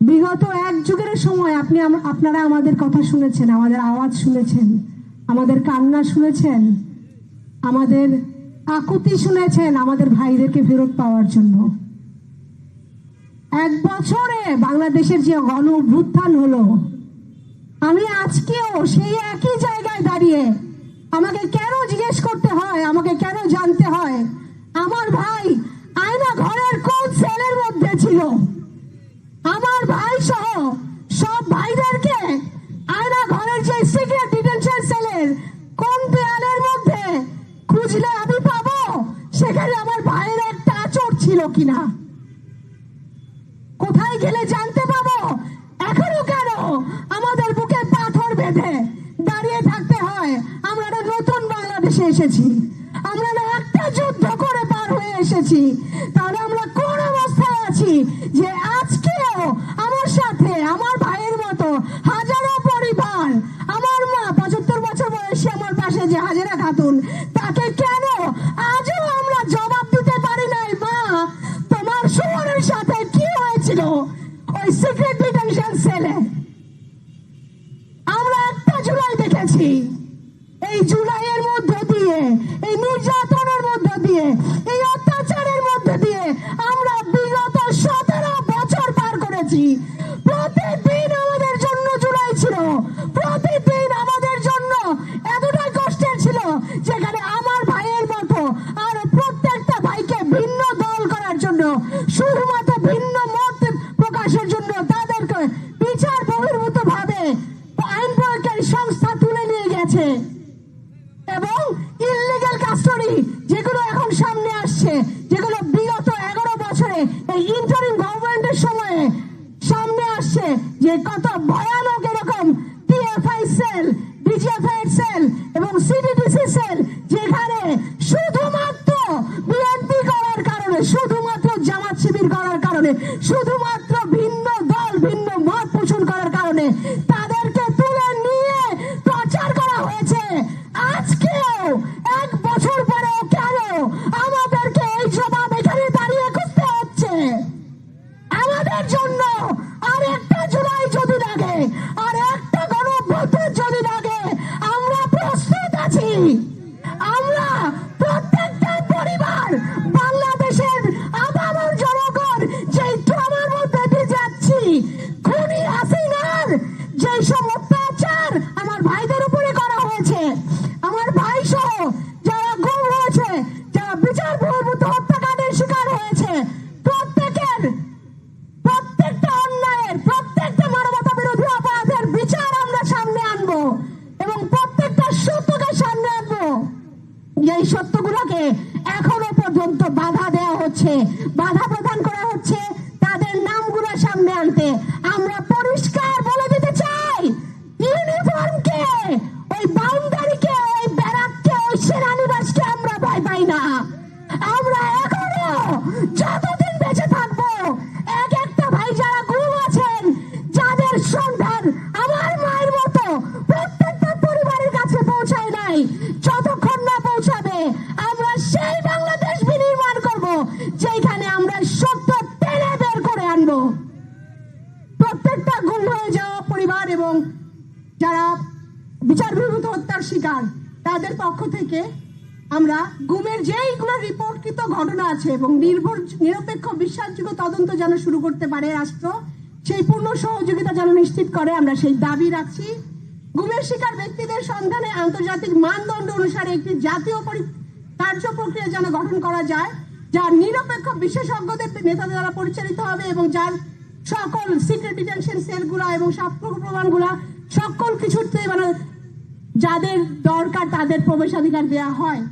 বিগত এক যুগের সময় আপনি আপনারা আমাদের কথা শুনেছেন, আমাদের আওয়াজ শুনেছেন, আমাদের কান্না শুনেছেন, আমাদের আকুতি শুনেছেন, আমাদের ভাইদেরকে ফেরত পাওয়ার জন্য। এক বছরে বাংলাদেশের যে গণ অভ্যুত্থান হলো, আমি আজকেও সেই একই জায়গায় দাঁড়িয়ে আমাকে কেন জিজ্ঞেস করতে হয়, আমাকে কেন জানতে হয়? আমার ভাই আয়না ঘরের কোন সেলের মধ্যে ছিল আমার ভাই সহ সব ভাইদেরকে আয়না ঘরের যে সিক্রেট কোন মধ্যে খুঁজলে আমি পাবো? সেখানে আমার ভাইয়ের একটা আচর ছিল কিনা? কোথায় গেলে জানতে পাবো? এখনও কেন আমাদের বুকে পাথর বেঁধে দাঁড়িয়ে থাকতে হয়? আমরা নতুন বাংলাদেশে এসেছি। আমরা একটা যুদ্ধ করে পার হয়ে এসেছি। তাহলে আমরা কোন অবস্থায় আছি যে আজকেও আমার সাথে আমার ভাইয়ের মতো হাজারো পরিবার আমার মা পঁচাত্তর বছর পাশে যে হাজারা খাতুন, তাকে কেন আজও আমরা জবাব দিতে পারি নাই, মা? তোমার সুমনের সাথে কি হয়েছিল? ওই সিক্রেট ডিটেনশন সেলে আমরা একটা জুলাই দেখেছি। এই জুলাইয়ের মধ্য দিয়ে, এই নির্যাতনের মধ্য দিয়ে, এই অত্যাচারের মধ্য দিয়ে আমরা বিগত সতেরো বছর পার করেছি। প্রতিদিন আমাদের জন্য জুলাই ছিল। প্রতিদিন আসছে যেগুলো বিগত এগারো বছরে এই ইন্টারিম গভর্নমেন্টের সময়ে সামনে আসছে, যে কত ভয়ানক এরকম পিএফআই সেল বিজিএফআই সেল এবং সিডিডিসি সেল যেখানে শুধুমাত্র বিএনপি করার কারণে, শুধুমাত্র জামাত শিবির করার কারণে, শুধুমাত্র ভিন্ন আমাদের জন্য আর একটা জুলাই যদি লাগে, আর একটা গণভোটের যদি লাগে, আমরা প্রস্তুত আছি। আমরা প্রত্যেকটা পরিবার, বাংলাদেশের আমার জনগণ যে ট্রমার মধ্যে যাচ্ছি পর্যন্ত বাধা দেওয়া হচ্ছে। বাধা প্রদান করা হচ্ছে প্রত্যেকটা গুম হয়ে যাওয়া পরিবার এবং যারা বিচার বিভূত হত্যার শিকার, তাদের পক্ষ থেকে আমরা গুমের যেইগুলো রিপোর্টকৃত ঘটনা আছে এবং নির্ভর নিরপেক্ষ, বিশ্বাসযোগ্য তদন্ত যেন শুরু করতে পারে রাষ্ট্র, সেই পূর্ণ সহযোগিতা যেন নিশ্চিত করে, আমরা সেই দাবি রাখছি। গুমের শিকার ব্যক্তিদের সন্ধানে আন্তর্জাতিক মানদণ্ড অনুসারে একটি জাতীয় কার্য প্রক্রিয়া যেন গঠন করা যায়, যার নিরপেক্ষ, বিশেষজ্ঞদের নেতাদের দ্বারা পরিচালিত হবে এবং যার সকল সিক্রেট ডিটেনশন সেলগুলা এবং সাক্ষ্য প্রমাণগুলা সকল কিছুতে মানে যাদের দরকার তাদের প্রবেশাধিকার দেওয়া হয়।